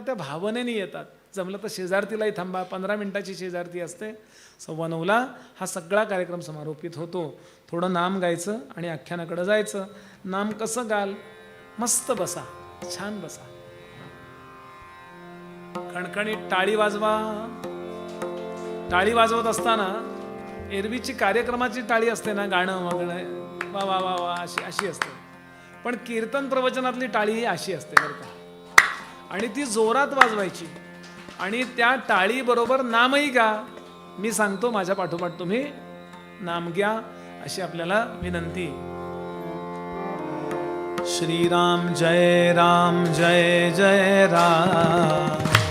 त्या भावनेने येतात. जमलं तर शेजारतीलाही थांबा. पंधरा मिनिटाची शेजारती असते. सव्वा नऊला हा सगळा कार्यक्रम समारोपित होतो. थोडं नाम गायचं आणि आख्यानाकडं जायचं. नाम कसं गाल? मस्त बसा. छान बसा. खणखणीत टाळी वाजवा. टाळी वाजवत असताना एरवीची कार्यक्रमाची टाळी असते ना गाणं वगैरे. वा वा वा वा अशी अशी असते. पण कीर्तन प्रवचनातली टाळी ही अशी असते बरं का. आणि ती जोरात वाजवायची. आणि त्या टाळीबरोबर नामही गा. मी सांगतो माझ्या पाठोपाठ तुम्ही नाम घ्या अशी आपल्याला विनंती. श्रीराम जय राम जय जय राम.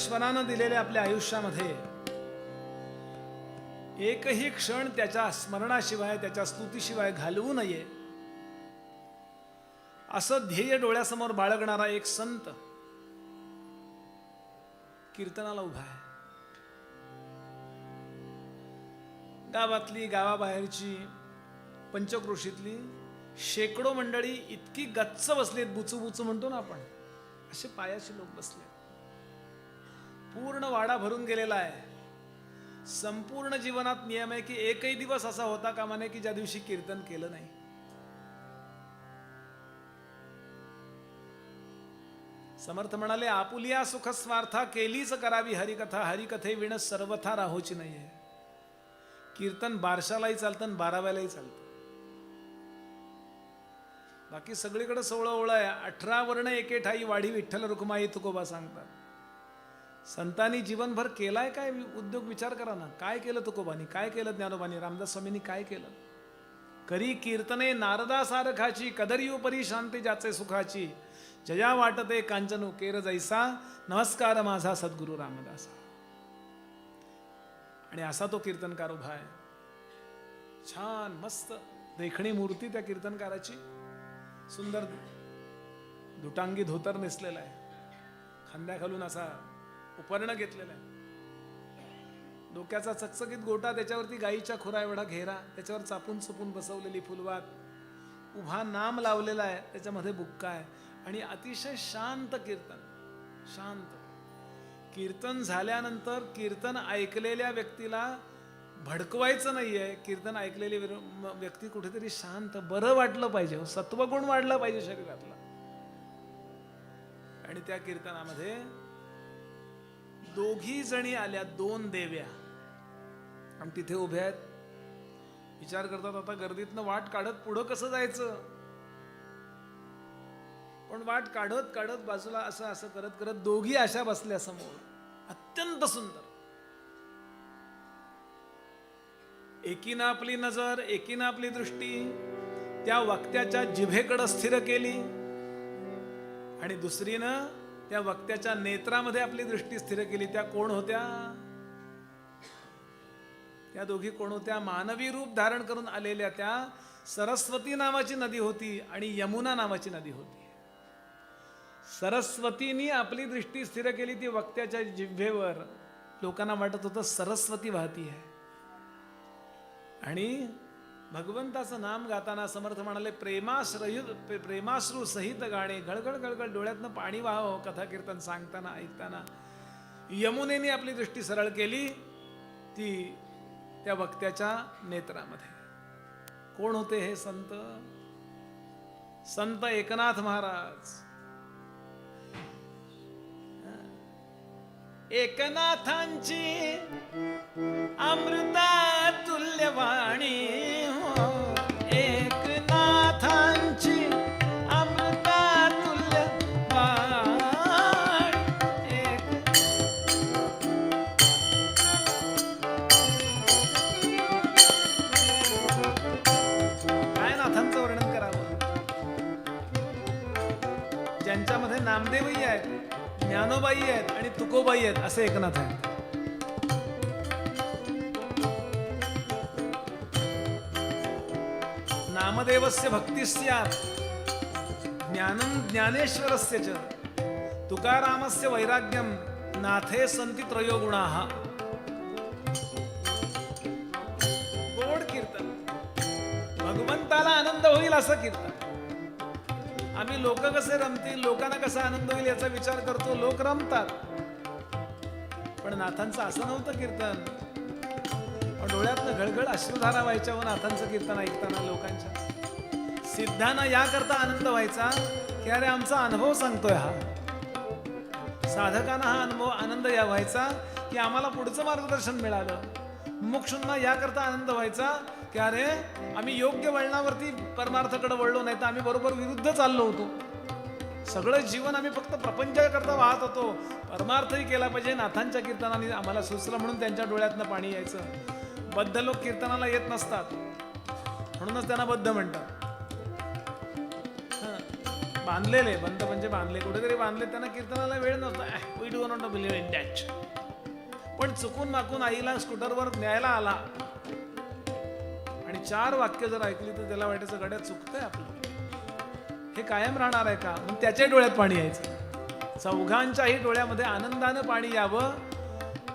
परमेश्वरानं दिलेल्या आपल्या आयुष्यामध्ये एकही क्षण त्याच्या स्मरणाशिवाय त्याच्या स्तुतीशिवाय घालवू नये. असं ध्येय डोळ्यासमोर बाळगणारा एक संत कीर्तनाला उभा आहे. गावातली गावाबाहेरची पंचक्रोशीतली शेकडो मंडळी इतकी गच्च बसलीत बुचू बुचू म्हणतो ना आपण असे पायाशी लोक बसले पूर्ण वाडा भरून गेलेला आहे. संपूर्ण जीवनात नियम आहे की एकही दिवस असा होता कामा नये की ज्या दिवशी कीर्तन केलं नाही. समर्थ म्हणाले आपुलिया सुख स्वार्था केलीच करावी हरिकथा. हरिकथे विण सर्वथा राहोची नाहीये. कीर्तन बारशालाही चालतं आणि बाराव्यालाही चालतं. बाकी सगळीकडे सोळं ओळ आहे. अठरा वर्ण एके ठाई वाढी विठ्ठल रुक्माई तुकोबा सांगतात. संतांनी जीवनभर केलाय काय? उद्योग विचार करा ना. काय केलं तुकोबानी? काय केलं ज्ञानोबानी? रामदास स्वामींनी काय केलं? करी कीर्तने नारदा सारखाची कदरियो परी शांती ज्याचे सुखाची. जया वाटते कांचनू केर जैसा नमस्कार माझा सद्गुरू रामदासा. आणि असा तो कीर्तनकार उभा आहे. छान मस्त देखणी मूर्ती त्या कीर्तनकाराची. सुंदर दुटांगी धोतर नेसलेला आहे. खांद्याखालून असा उपर्ण घेतलेलं आहे. डोक्याचा चकचकीत गोटा त्याच्यावरती गाईच्या खुरा एवढा घेरा त्याच्यावर चापून चुपून बसवलेली फुलवात. उभा नाम लावलेला आहे त्याच्यामध्ये बुक्का आहे. आणि अतिशय शांत कीर्तन शांत. कीर्तन झाल्यानंतर कीर्तन ऐकलेल्या व्यक्तीला भडकवायचं नाहीये. कीर्तन ऐकलेली व्यक्ती कुठेतरी शांत बरं वाटलं पाहिजे. सत्वगुण वाढला पाहिजे शरीरातला. आणि त्या कीर्तनामध्ये दोघी जणी आल्या दोन देव्या. आणि तिथे उभ्या आहेत. विचार करतात आता गर्दीतनं वाट काढत पुढं कसं जायचं? पण वाट काढत काढत बाजूला असं असं करत करत दोघी अशा बसल्या समोर. अत्यंत सुंदर. एकीनं आपली नजर एकीनं आपली दृष्टी त्या वक्त्याच्या जिभेकडं स्थिर केली. आणि दुसरीनं त्या वक्त्याच्या नेत्रामध्ये आपली दृष्टी स्थिर केली. त्या कोण होत्या? त्या दोघी कोण होत्या? मानवी रूप धारण करून आलेल्या त्या सरस्वती नावाची नदी होती आणि यमुना नावाची नदी होती. सरस्वतीनी आपली दृष्टी स्थिर केली ती वक्त्याच्या जिभेवर लोकांना वाटत होतं सरस्वती वाहती आहे. आणि भगवंताचं नाम गाताना समर्थ म्हणाले प्रेमाश्रयु प्रेमाश्रू सहित गाणे गळगळ गळगळ डोळ्यातनं पाणी व्हावं कथा कीर्तन सांगताना ऐकताना. यमुनेने आपली दृष्टी सरळ केली ती त्या वक्त्याच्या नेत्रामध्ये. कोण होते हे संत? संत एकनाथ महाराज. एकनाथांची अमृता तुल्यवाणी. ज्यांच्यामध्ये आहेत ज्ञानोबाई आहेत आणि तुकोबाई आहेत असे एकनाथ आहेत नामदेवस्य भक्तिस्यात् ज्ञानं ज्ञानेश्वरस्य च तुकारामस्य वैराग्यम नाथे संती त्रयो गुणाः. गोड कीर्तन. भगवंताला आनंद होईल असं कीर्तन. आम्ही लोक कसे रमतील लोकांना कसा आनंद होईल याचा विचार करतो लोक रमतात. पण नाथांचं असं नव्हतं कीर्तन. पण डोळ्यातनं घळघळ अश्रुधारा व्हायच्या व नाथांचं कीर्तन ऐकताना लोकांच्या. सिद्धांना याकरता आनंद व्हायचा की अरे आमचा अनुभव सांगतोय हा. साधकांना हा अनुभव आनंद या व्हायचा की आम्हाला पुढचं मार्गदर्शन मिळालं. मुक्षुंना याकरता आनंद व्हायचा की अरे आम्ही योग्य वळणावरती परमार्थाकडे वळलो नाही तर आम्ही बरोबर विरुद्ध चाललो होतो. सगळं जीवन आम्ही फक्त प्रपंचाकरता वाहत होतो. परमार्थही केला पाहिजे नाथांच्या कीर्तनाने आम्हाला सुचलं म्हणून त्यांच्या डोळ्यातनं पाणी यायचं. बद्ध लोक कीर्तनाला येत नसतात. म्हणूनच त्यांना बद्ध म्हणतात. बांधलेले बंद म्हणजे बांधले. कुठेतरी बांधले त्यांना कीर्तनाला वेळ नव्हता. We do not believe in that पण चुकून माकून आईला स्कूटरवर न्यायला आला. चार वाक्य जर ऐकली तर त्याला वाटायचं गड्या चुकतंय आपलं. हे कायम राहणार आहे का? मग त्याच्या डोळ्यात पाणी यायचं. चौघांच्याही डोळ्यामध्ये आनंदानं पाणी यावं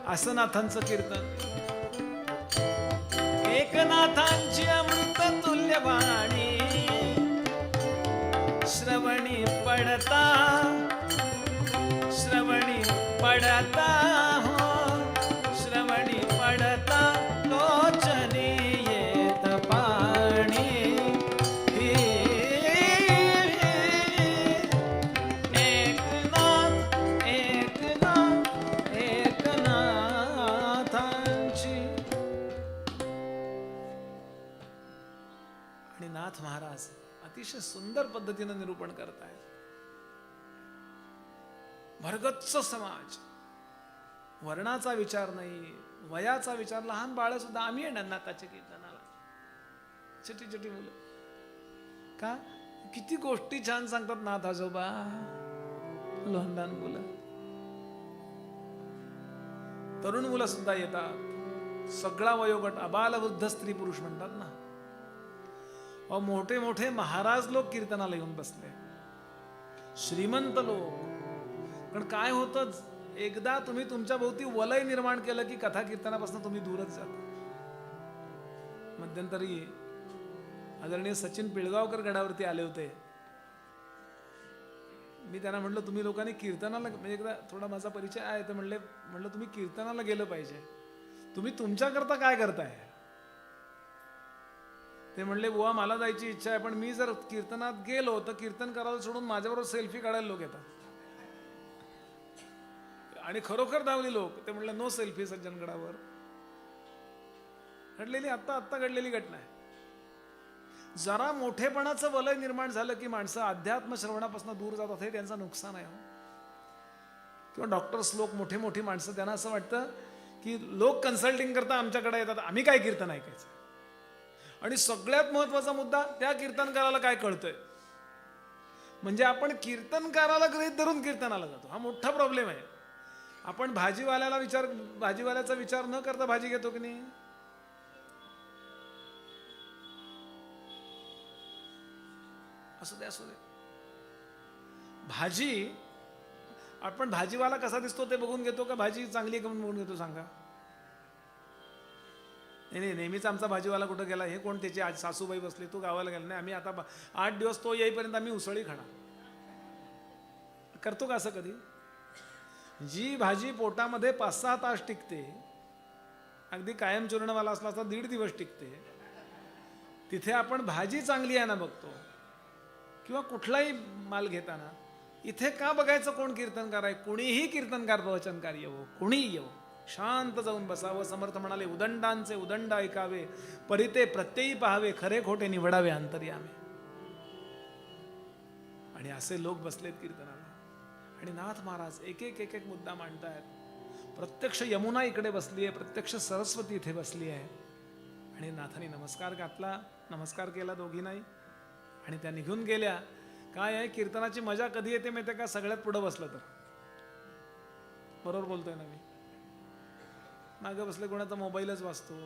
असं नाथांचं कीर्तन. एकनाथांची अमृत तुल्य वाणी पद्धतीनं निरूपण करतायत. भरगच्च समाज. वर्णाचा विचार नाही वयाचा विचार लहान बाळ सुद्धा आम्ही येणार नाताच्या कीर्तनाला. छोटी छोटी मुलं. का? किती गोष्टी छान सांगतात नाथ आजोबा. लहान लहान मुलं. तरुण मुलं सुद्धा येतात. सगळा वयोगट अबालवृद्ध स्त्री पुरुष म्हणतात ना. मोठे मोठे महाराज लोक कीर्तनाला येऊन बसले. श्रीमंत लोक. पण काय होतं एकदा तुम्ही तुमच्या भोवती वलय निर्माण केलं की कथा कीर्तनापासून तुम्ही दूरच जाता. मध्यंतरी आदरणीय सचिन पिळगावकर गडावरती आले होते. मी त्यांना म्हटलं तुम्ही लोकांनी कीर्तनाला म्हणजे एकदा थोडा माझा परिचय आहे. तर म्हणले म्हटलं तुम्ही कीर्तनाला गेलं पाहिजे. तुम्ही तुमच्याकरता काय करताय? ते म्हणले बुवा मला जायची इच्छा आहे पण मी जर कीर्तनात गेलो तर कीर्तन करायला सोडून माझ्याबरोबर सेल्फी काढायला लोक येतात. आणि खरोखर धावले लोक. ते म्हणले नो सेल्फी सज्जनगडावर. घडलेली आत्ता आत्ता घडलेली घटना आहे. जरा मोठेपणाचं वलय निर्माण झालं की माणसं अध्यात्म श्रवणापासून दूर जातात हे त्यांचं नुकसान आहे हो. किंवा डॉक्टर्स लोक मोठे मोठी माणसं त्यांना असं वाटतं की लोक कन्सल्टिंग करता आमच्याकडे येतात आम्ही काय कीर्तन ऐकायचं? आणि सगळ्यात महत्त्वाचा मुद्दा त्या कीर्तनकाराला काय कळतंय? म्हणजे आपण कीर्तनकाराला गृहित धरून कीर्तनाला जातो. हा मोठा प्रॉब्लेम आहे. आपण भाजीवाल्याला विचार भाजीवाल्याचा विचार न करता भाजी घेतो की नाही? असू दे असू दे. भाजी आपण भाजीवाला कसा दिसतो ते बघून घेतो का भाजी चांगली आहे का म्हणून बघून घेतो सांगा. नाही नाही नेहमीच आमचा भाजीवाला कुठं गेला? हे कोण त्याची आज सासूबाई बसली तो गावाला गेला नाही. आम्ही आता बा- आठ दिवस तो येईपर्यंत आम्ही उसळी खाणार. करतो का असं कधी? जी भाजी पोटामध्ये पाच सहा तास टिकते अगदी कायम चूर्णवाला असला असता दीड दिवस टिकते तिथे आपण भाजी चांगली आहे ना बघतो. किंवा कुठलाही माल घेताना इथे का बघायचं कोण कीर्तनकार आहे? कुणीही कीर्तनकार प्रवचनकार येवो हो, कुणीही येवो शांत जाऊन बसावं. समर्थ म्हणाले उदंडांचे उदंड ऐकावे परिते प्रत्ययी पाहावे खरे खोटे निवडावे अंतर्यामे. आणि असे लोक बसलेत कीर्तनाला. आणि नाथ महाराज एक एक एक एक मुद्दा मांडतायत. प्रत्यक्ष यमुना इकडे बसली आहे प्रत्यक्ष सरस्वती इथे बसली आहे आणि नाथाने नमस्कार घातला. नमस्कार केला दोघी नाही आणि त्या निघून गेल्या. काय आहे? कीर्तनाची मजा कधी येते माहिती का? सगळ्यात पुढं बसलं तर. बरोबर बोलतोय ना मी. मागं बसले कोणाचा मोबाईलच वाचतो.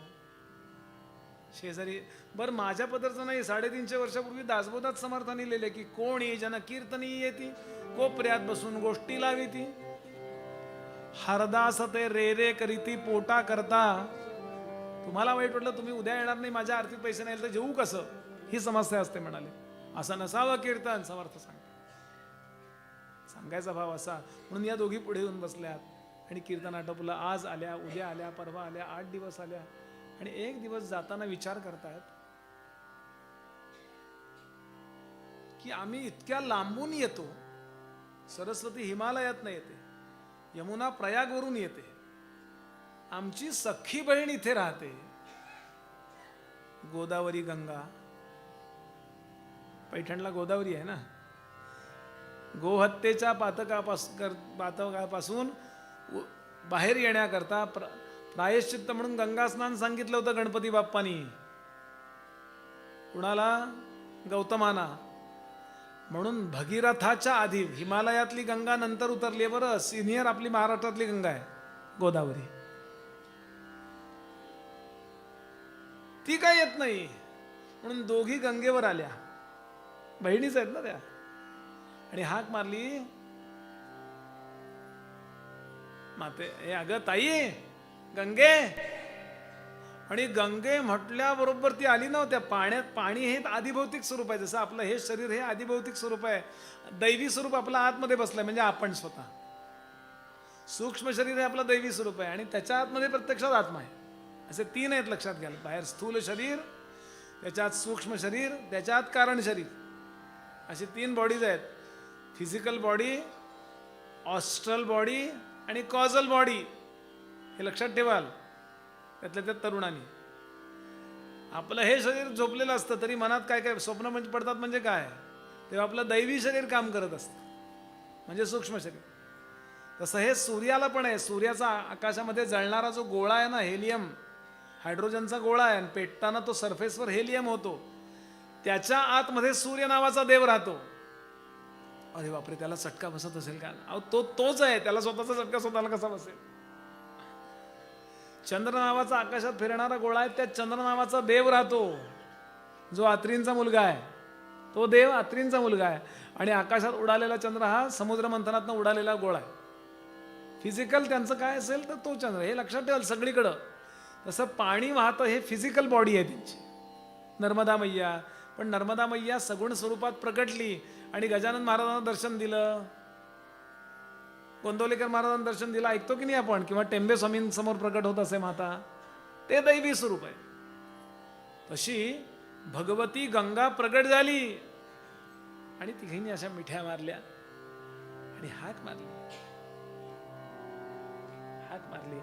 शेजारी बरं माझ्या पदरचं नाही साडेतीनशे वर्षापूर्वी दासबोधात समर्थाने लिहिले की कोण ये ज्यांना कीर्तनी येती? कोपऱ्यात बसून गोष्टी लावी ती हरदास ते रे रे करीती पोटा करता. तुम्हाला वाईट वाटलं तुम्ही उद्या येणार नाही माझ्या आर्थिक पैसे नाही तर जेऊ कसं? ही समस्या असते म्हणाले. असं नसावं कीर्तन समर्थ सांग सांगायचा भाव असा म्हणून या दोघी पुढे येऊन बसल्यात. आणि कीर्तन आटोपलं. आज आल्या उद्या आल्या परवा आल्या आठ दिवस आल्या. आणि एक दिवस जाताना विचार करतायत की आम्ही इतक्या लांबून येतो सरस्वती हिमालयात येते यमुना प्रयागवरून येते. आमची सख्खी बहीण इथे राहते. गोदावरी गंगा. पैठणला गोदावरी आहे ना? गोहत्येच्या पातकापास कर पातकापासून बाहेर येण्याकरता प्र प्रायश्चित्त म्हणून गंगास्नान सांगितलं होतं गणपती बाप्पानी. कुणाला? गौतमाना. म्हणून भगीरथाच्या आधी हिमालयातली गंगा नंतर उतरली आहे बरं. सिनियर आपली महाराष्ट्रातली गंगा आहे गोदावरी. ती काय येत नाही. म्हणून दोघी गंगेवर आल्या. बहिणीच आहेत ना त्या. आणि हाक मारली माते हे अगं ताई गंगे. आणि गंगे म्हटल्याबरोबर ती आली नव्हत्या. पाण्यात पाणी हे आदिभौतिक स्वरूप आहे. जसं आपलं हे शरीर हे आदिभौतिक स्वरूप आहे. दैवी स्वरूप आपलं आतमध्ये बसलंय म्हणजे आपण स्वतः. सूक्ष्म शरीर हे आपलं दैवी स्वरूप आहे. आणि त्याच्या आतमध्ये प्रत्यक्षात आत्मा आहे. असे तीन आहेत लक्षात घ्याल बाहेर स्थूल शरीर त्याच्यात सूक्ष्म शरीर त्याच्यात कारण शरीर. असे तीन बॉडीज आहेत. फिजिकल बॉडी ऑस्ट्रल बॉडी आणि कॉझल बॉडी हे लक्षात ठेवाल त्यातल्या त्यात तरुणांनी. आपलं हे शरीर झोपलेलं असतं तरी मनात काय काय स्वप्न म्हणजे पडतात म्हणजे काय? तेव्हा आपलं दैवी शरीर काम करत असतं. म्हणजे सूक्ष्म शरीर. तसं हे सूर्याला पण आहे. सूर्याचा आकाशामध्ये जळणारा जो गोळा आहे ना हेलियम हायड्रोजनचा गोळा आहे आणि पेटताना तो सरफेसवर हेलियम होतो. त्याच्या आतमध्ये सूर्य नावाचा देव राहतो. अरे बापरे त्याला चटका बसत असेल का? अहो तो तोच आहे त्याला स्वतःचा चटका स्वतःला कसा बसेल? चंद्र नावाचा आकाशात फिरणारा गोळा आहे त्यात चंद्र नावाचा देव राहतो. जो आत्रींचा मुलगा आहे. तो देव आत्रींचा मुलगा आहे. आणि आकाशात उडालेला चंद्र हा समुद्र मंथनातनं उडालेला गोळा आहे. फिजिकल त्यांचं काय असेल तर तो चंद्र. हे लक्षात ठेवाल सगळीकडं. तसं पाणी वाहतं हे फिजिकल बॉडी आहे त्यांची. नर्मदा मैया. पण नर्मदा मैया सगुण स्वरूपात प्रकटली. आणि गजानन महाराजांना दर्शन दिलं. गोंदवलेकर महाराजांना दर्शन दिलं. ऐकतो की नाही आपण? किंवा टेंबे स्वामींसमोर प्रकट होत असे माता? ते दैवी स्वरूप आहे. तशी भगवती गंगा प्रगट झाली. आणि तिघींनी अशा मिठ्या मारल्या. आणि हाक मारली. हाक मारली.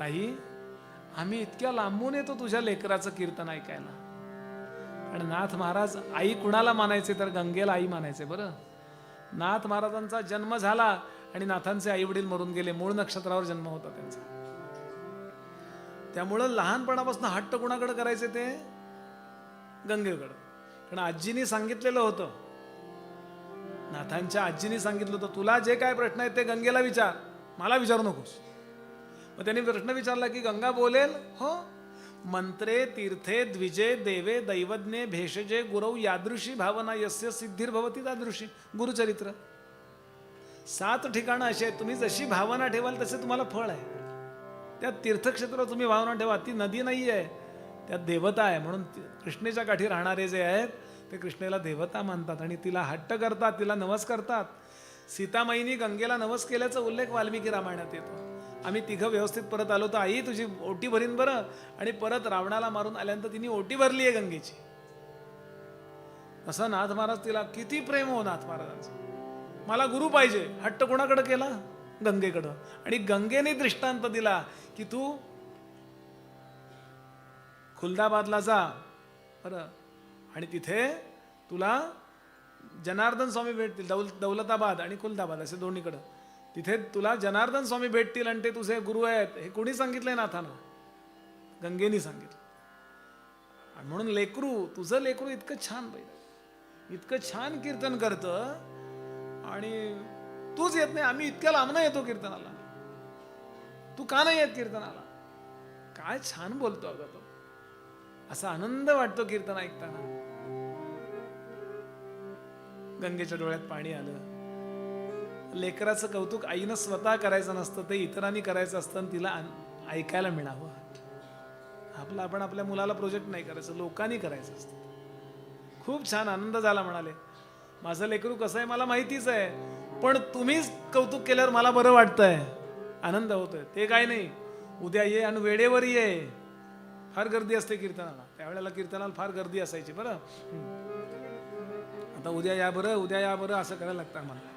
ताई आम्ही इतक्या लांबून येतो तुझ्या लेकराचं कीर्तन ऐकायला. आणि नाथ महाराज आई कुणाला मानायचे तर गंगेला आई मानायचे बरं? नाथ महाराजांचा जन्म झाला आणि नाथांचे आई वडील मरून गेले मूळ नक्षत्रावर जन्म होता त्यांचा. त्यामुळं लहानपणापासून हट्ट कुणाकडे करायचे ते? गंगेकडं. कारण आजीनी सांगितलेलं होतं. नाथांच्या आजीनी सांगितलं होतं तुला जे काय प्रश्न आहेत ते गंगेला विचार. मला विचारू नकोस. मग त्यांनी प्रश्न विचारला की गंगा बोलेल? हो. मंत्रे तीर्थे द्विजे देवे दैवज्ञे भेषजे गुरव यादृशी भावना यस्य सिद्धिर्भवती तादृशी. गुरुचरित्र. सात ठिकाणं अशी आहेत. तुम्ही जशी भावना ठेवाल तसे तुम्हाला फळ आहे. त्या तीर्थक्षेत्र तुम्ही भावना ठेवा. ती नदी नाही आहे त्यात देवता आहे. म्हणून कृष्णेच्या काठी राहणारे जे आहेत ते कृष्णेला देवता मानतात आणि तिला हट्ट करतात तिला नवस करतात. सीतामाईनी गंगेला नवस केल्याचा उल्लेख वाल्मिकी रामायणात येतो. आम्ही तिघं व्यवस्थित परत आलो तर आई तुझी ओटी भरीन बरं. आणि परत रावणाला मारून आल्यानंतर तिने ओटी भरली आहे गंगेची. असं नाथ महाराज तिला किती प्रेम हो नाथ महाराजांचं. मला गुरु पाहिजे. हट्ट कोणाकडे केला? गंगेकडं. आणि गंगेने दृष्टांत दिला की तू खुलदाबादला जा. बरं. आणि तिथे तुला जनार्दन स्वामी भेटतील. दौल दौलताबाद आणि खुलदाबाद असे दोन्हीकडं. तिथे तुला जनार्दन स्वामी भेटतील आणि ते तुझे गुरु आहेत. हे कोणी सांगितलंय नाथानं? गंगेनी सांगितलं. आणि म्हणून लेकरू तुझं लेकरू इतकं छान पाहिजे इतकं छान कीर्तन करतं. आणि तूच येत नाही आम्ही इतक्या लांबनं येतो कीर्तनाला. तू का नाही येत कीर्तनाला? काय छान बोलतो अगं तो. असा आनंद वाटतो कीर्तन ऐकताना. गंगेच्या डोळ्यात पाणी आलं. लेकराचं कौतुक आईनं स्वतः करायचं नसतं ते इतरांनी करायचं असतं आणि तिला ऐकायला मिळावं. आपलं आपण आपल्या मुलाला प्रोजेक्ट नाही करायचं लोकांनी करायचं असतं. खूप छान आनंद झाला म्हणाले. माझं लेकरू कसं आहे मला माहितीच आहे पण तुम्हीच कौतुक केल्यावर मला बरं वाटतंय. आनंद होतोय. ते काय नाही. उद्या ये आणि वेळेवर ये. फार गर्दी असते कीर्तनाला. त्यावेळेला कीर्तनाला फार गर्दी असायची बरं. आता उद्या या बरं उद्या या बरं असं करायला लागतं मला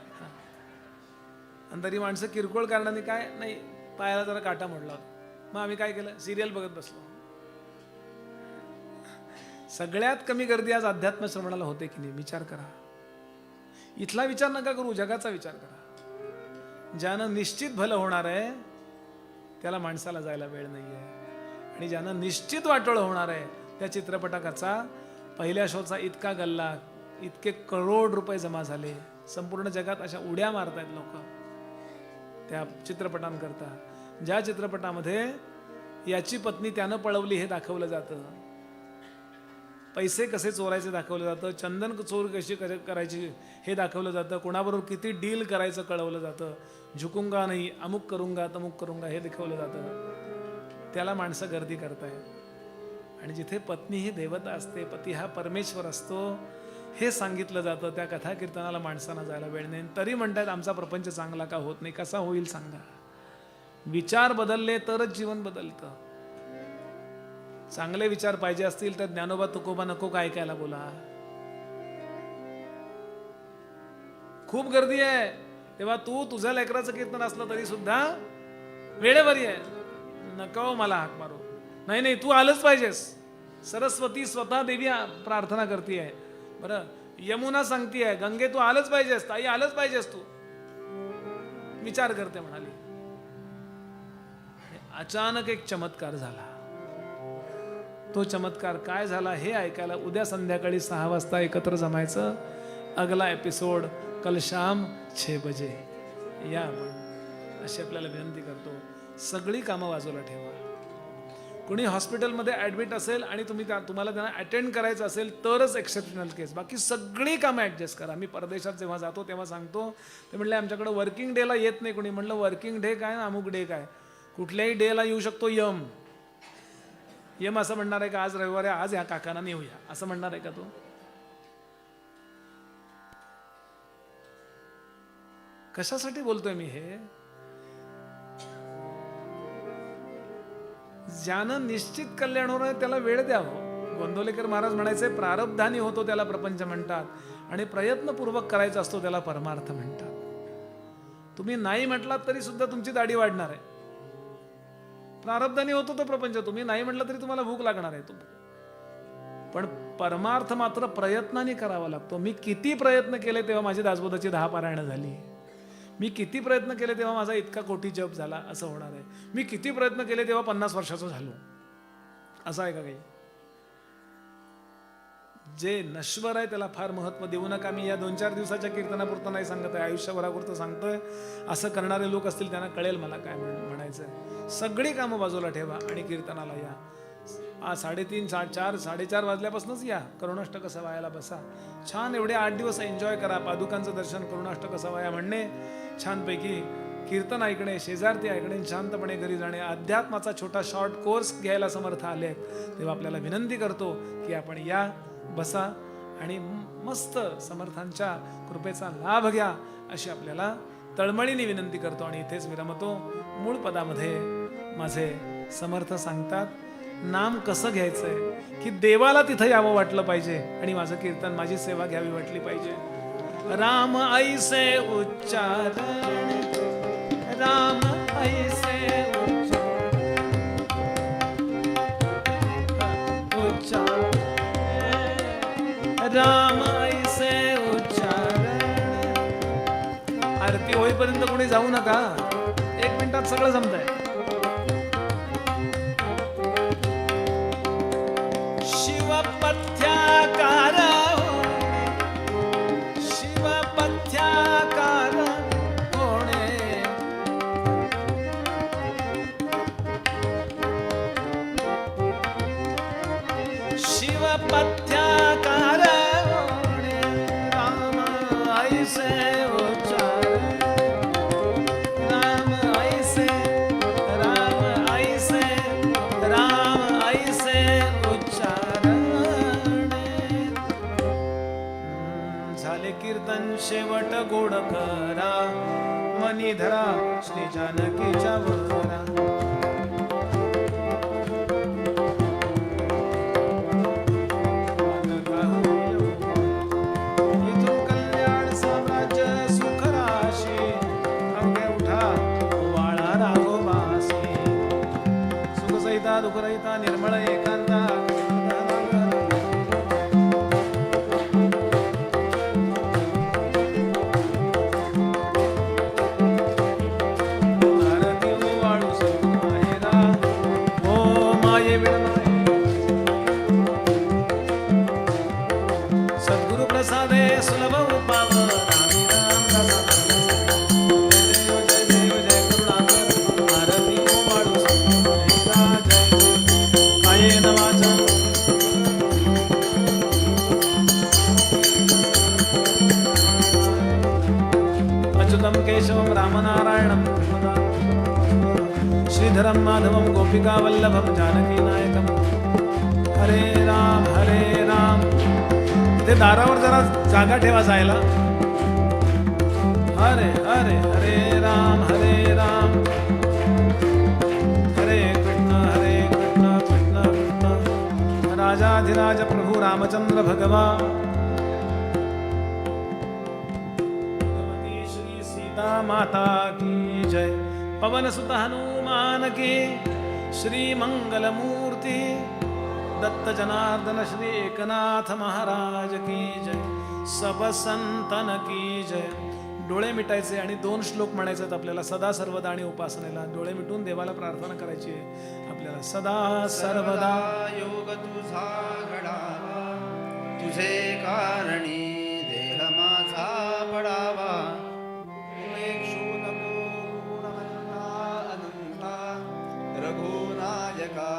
आणि तरी माणसं किरकोळ कारणाने काय? नाही पायाला जरा काटा मोडला होता. मग आम्ही काय केलं? सिरियल बघत बसलो. सगळ्यात कमी गर्दी आज अध्यात्म श्रवणाला होते की नाही? विचार करा. इथला विचार नका करू जगाचा विचार करा. ज्यानं निश्चित भलं होणार आहे त्याला माणसाला जायला वेळ नाही आहे आणि ज्यानं निश्चित वाटोळ होणार आहे त्या चित्रपटाचा पहिल्या शोचा इतका गल्ला इतके करोड रुपये जमा झाले. संपूर्ण जगात अशा उड्या मारतायत लोक. त्या चित्रपटांकरता. ज्या चित्रपटामध्ये याची पत्नी त्यानं पळवली हे दाखवलं जातं. पैसे कसे चोरायचे दाखवलं जातं चंदन चोर कशी करायची हे दाखवलं जातं कोणाबरोबर किती डील करायचं कळवलं जातं झुकुंगा नाही अमुक करूंगा तमुक करूंगा हे दाखवलं जातं. त्याला माणसं गर्दी करताय आणि जिथे पत्नी ही देवता असते पती हा परमेश्वर असतो हे सांगितलं जातं त्या कथा कीर्तनाला माणसांना जायला वेळ नाही. तरी म्हणतात आमचा प्रपंच चांगला का होत नाही? कसा होईल सांगा. विचार बदलले तरच जीवन बदलतं. चांगले विचार पाहिजे असतील तर ज्ञानोबा तुकोबा नको काय ऐकायला बोला. खूप गर्दी आहे. तेव्हा तू तुझ्या लेकराचं कीर्तन असलं तरी सुद्धा वेळेवर ये नको हो मला हाक मारू. नाही नाही तू आलंच पाहिजेस. सरस्वती स्वतः देवी प्रार्थना करते बरं यमुना सांगतीये गंगे तू आलंच पाहिजेस ताई आलंच पाहिजेस तू. विचार करते म्हणाली. अचानक एक चमत्कार झाला. तो चमत्कार काय झाला हे ऐकायला उद्या संध्याकाळी सहा वाजता एकत्र जमायचं. अगला एपिसोड कल शाम छे बजे. या आपण. अशी आपल्याला विनंती करतो. सगळी कामं बाजूला ठेवा. कोणी हॉस्पिटलमध्ये ॲडमिट असेल आणि तुम्ही त्या तुम्हाला त्यांना अटेंड करायचं असेल तरच एक्सेप्शनल केस बाकी सगळी कामं ॲडजस्ट करा. मी परदेशात जेव्हा जातो तेव्हा सांगतो. ते म्हणले आमच्याकडे वर्किंग डेला येत नाही कोणी. म्हणलं वर्किंग डे काय? ना अमुक डे काय? कुठल्याही डेला येऊ शकतो यम. यम असं म्हणणार आहे का आज रविवार आहे आज या काकांना नेऊया. असं म्हणणार आहे का तो? कशासाठी बोलतोय मी हे? ज्यानं निश्चित कल्याण होणार आहे त्याला वेळ द्यावं. गोंदवलेकर महाराज म्हणायचे प्रारब्धानी होतो त्याला प्रपंच म्हणतात आणि प्रयत्नपूर्वक करायचा असतो त्याला परमार्थ म्हणतात. तुम्ही नाही म्हटलात तरी सुद्धा तुमची दाढी वाढणार आहे. प्रारब्धानी होतो तो प्रपंच. तुम्ही नाही म्हटलं तरी तुम्हाला भूक लागणार आहे. तुम्ही पण परमार्थ मात्र प्रयत्नाने करावा लागतो. मी किती प्रयत्न केले तेव्हा माझी दासबोधाची दहा पारायणं झाली. मी किती प्रयत्न केले तेव्हा माझा इतका कोटी जप झाला असं होणार आहे. मी किती प्रयत्न केले तेव्हा पन्नास वर्षाचं झालो. असं आहे का काही? जे नश्वर आहे त्याला फार महत्त्व देऊ नका. मी या दोन चार दिवसाच्या कीर्तनापुरतं नाही सांगत आहे. आयुष्यभरापुरतं सांगतोय. असं करणारे लोक असतील त्यांना कळेल मला काय म्हणायचं सगळी कामं बाजूला ठेवा आणि कीर्तनाला या. आज साडेतीन सा चार साडेचार वाजल्यापासूनच या. करुणाष्टक सवायाला बसा. छान एवढे आठ दिवस एन्जॉय करा. पादुकांचं दर्शन करुणाष्टक सवाया म्हणणे. छानपैकी कीर्तन ऐकणे शेजारती ऐकणे शांतपणे घरी जाणे अध्यात्माचा छोटा शॉर्ट कोर्स घ्यायला समर्थ आले आहेत. तेव्हा आपल्याला विनंती करतो की आपण या बसा आणि मस्त समर्थांच्या कृपेचा लाभ घ्या अशी आपल्याला तळमळीने विनंती करतो आणि इथेच विरमतो. मूळ पदामध्ये माझे समर्थ सांगतात नाम कसं घ्यायचंय? की देवाला तिथं यावं वाटलं पाहिजे आणि माझं कीर्तन माझी सेवा घ्यावी वाटली पाहिजे. राम ऐसे उच्चारण राम ऐसे उच्चारण राम ऐसे उच्चारण। आरती होईपर्यंत कोणी जाऊ नका. एक मिनिटात सगळं जमतंय. शिवपथ्य श्री जानकीच्या केशवं रामनारायणं श्रीधरं माधवं गोपिकावल्लभं जानकीनायकं हरे राम हरे राम। ते दारावर जरा जागा ठेवा जायला. हरे हरे हरे राम हरे राम। हरे कृष्ण हरे कृष्ण कृष्ण कृष्ण। राजाधिराज प्रभु रामचंद्र भगवान। माता की जय। पवन सुत हनुमान की श्री मंगल मूर्ति दत्त जनार्दन श्री एकनाथ महाराज की जय। सब संतन की जय। डोळे मिटायचे आणि दोन श्लोक म्हणायचे आहेत आपल्याला सदा सर्वदा आणि उपासनेला. डोळे मिटून देवाला प्रार्थना करायची आहे आपल्याला. सदा सर्वदा. योग तुझा घडावा तुझे कारणी देह माझा पडावा. रघुनायका